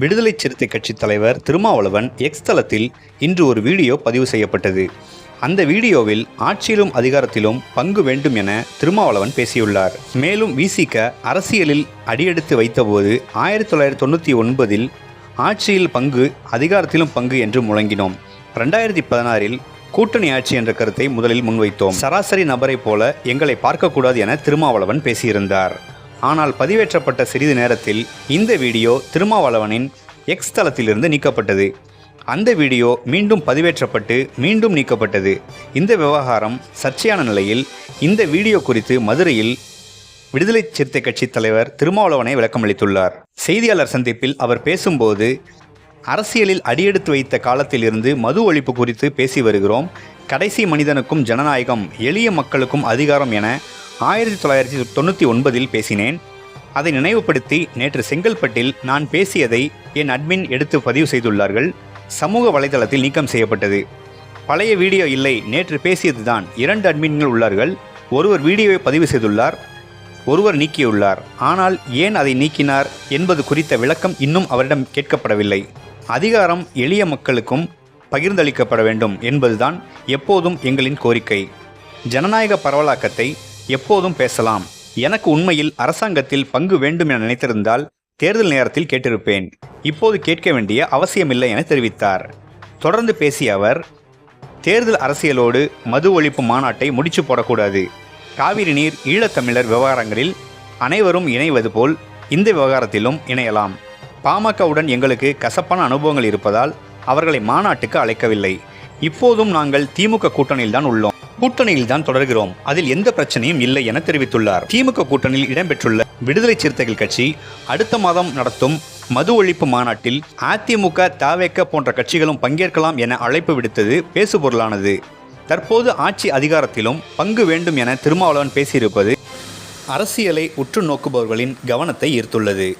விடுதலை சிறுத்தை கட்சி தலைவர் திருமாவளவன் எக்ஸ் தளத்தில் இன்று ஒரு வீடியோ பதிவு செய்யப்பட்டது. அந்த வீடியோவில் ஆட்சியிலும் அதிகாரத்திலும் பங்கு வேண்டும் என திருமாவளவன் பேசியுள்ளார். மேலும் விசிக அரசியலில் அடியெடுத்து வைத்தபோது ஆயிரத்தி தொள்ளாயிரத்தி தொண்ணூற்றி ஒன்பதில் ஆட்சியில் பங்கு அதிகாரத்திலும் பங்கு என்று முழங்கினோம். ரெண்டாயிரத்தி பதினாறில் கூட்டணி ஆட்சி என்ற கருத்தை முதலில் முன்வைத்தோம். சராசரி நபரைப் போல எங்களை பார்க்கக்கூடாது என திருமாவளவன் பேசியிருந்தார். ஆனால் பதிவேற்றப்பட்ட சிறிது நேரத்தில் இந்த வீடியோ திருமாவளவனின் எக்ஸ் தளத்திலிருந்து நீக்கப்பட்டது. அந்த வீடியோ மீண்டும் பதிவேற்றப்பட்டு மீண்டும் நீக்கப்பட்டது. இந்த விவகாரம் சர்ச்சையான நிலையில் இந்த வீடியோ குறித்து மதுரையில் விடுதலை சிறுத்தை கட்சி தலைவர் திருமாவளவனை விளக்கமளித்துள்ளார். செய்தியாளர் சந்திப்பில் அவர் பேசும்போது அரசியலில் அடியெடுத்து வைத்த காலத்திலிருந்து மது ஒழிப்பு குறித்து பேசி வருகிறோம். கடைசி மனிதனுக்கும் ஜனநாயகம் எளிய மக்களுக்கும் அதிகாரம் என ஆயிரத்தி தொள்ளாயிரத்தி தொண்ணூற்றி ஒன்பதில் பேசினேன். அதை நினைவுபடுத்தி நேற்று செங்கல்பட்டில் நான் பேசியதை என் அட்மின் எடுத்து பதிவு செய்துள்ளார்கள். சமூக வலைதளத்தில் நீக்கம் செய்யப்பட்டது. பழைய வீடியோ இல்லை நேற்று பேசியதுதான். இரண்டு அட்மின்கள் உள்ளார்கள். ஒருவர் வீடியோவை பதிவு செய்துள்ளார் ஒருவர் நீக்கியுள்ளார். ஆனால் ஏன் அதை நீக்கினார் என்பது குறித்த விளக்கம் இன்னும் அவரிடம் கேட்கப்படவில்லை. அதிகாரம் எளிய மக்களுக்கும் பகிர்ந்தளிக்கப்பட வேண்டும் என்பதுதான் எப்போதும் எங்களின் கோரிக்கை. ஜனநாயக பரவலாக்கத்தை எப்போதும் பேசலாம். எனக்கு உண்மையில் அரசாங்கத்தில் பங்கு வேண்டும் என நினைத்திருந்தால் தேர்தல் நேரத்தில் கேட்டிருப்பேன். இப்போது கேட்க வேண்டிய அவசியமில்லை என தெரிவித்தார். தொடர்ந்து பேசிய அவர் தேர்தல் அரசியலோடு மது ஒழிப்பு மாநாட்டை முடிச்சு போடக்கூடாது. காவிரி நீர் ஈழத்தமிழர் விவகாரங்களில் அனைவரும் இணைவது போல் இந்த விவகாரத்திலும் இணையலாம். பாமகவுடன் எங்களுக்கு கசப்பான அனுபவங்கள் இருப்பதால் அவர்களை மாநாட்டுக்கு அழைக்கவில்லை. இப்போதும் நாங்கள் திமுக கூட்டணியில்தான் உள்ளோம். கூட்டணியில் தான் தொடர்கிறோம். அதில் எந்த பிரச்சனையும் இல்லை என தெரிவித்துள்ளார். திமுக கூட்டணியில் இடம்பெற்றுள்ள விடுதலை சிறுத்தைகள் கட்சி அடுத்த மாதம் நடத்தும் மது ஒழிப்பு மாநாட்டில் அதிமுக தாவேக்க போன்ற கட்சிகளும் பங்கேற்கலாம் என அழைப்பு விடுத்தது பேசுபொருளானது. தற்போது ஆட்சி அதிகாரத்திலும் பங்கு வேண்டும் என திருமாவளவன் பேசியிருப்பது அரசியலை உற்று நோக்குபவர்களின் கவனத்தை ஈர்த்துள்ளது.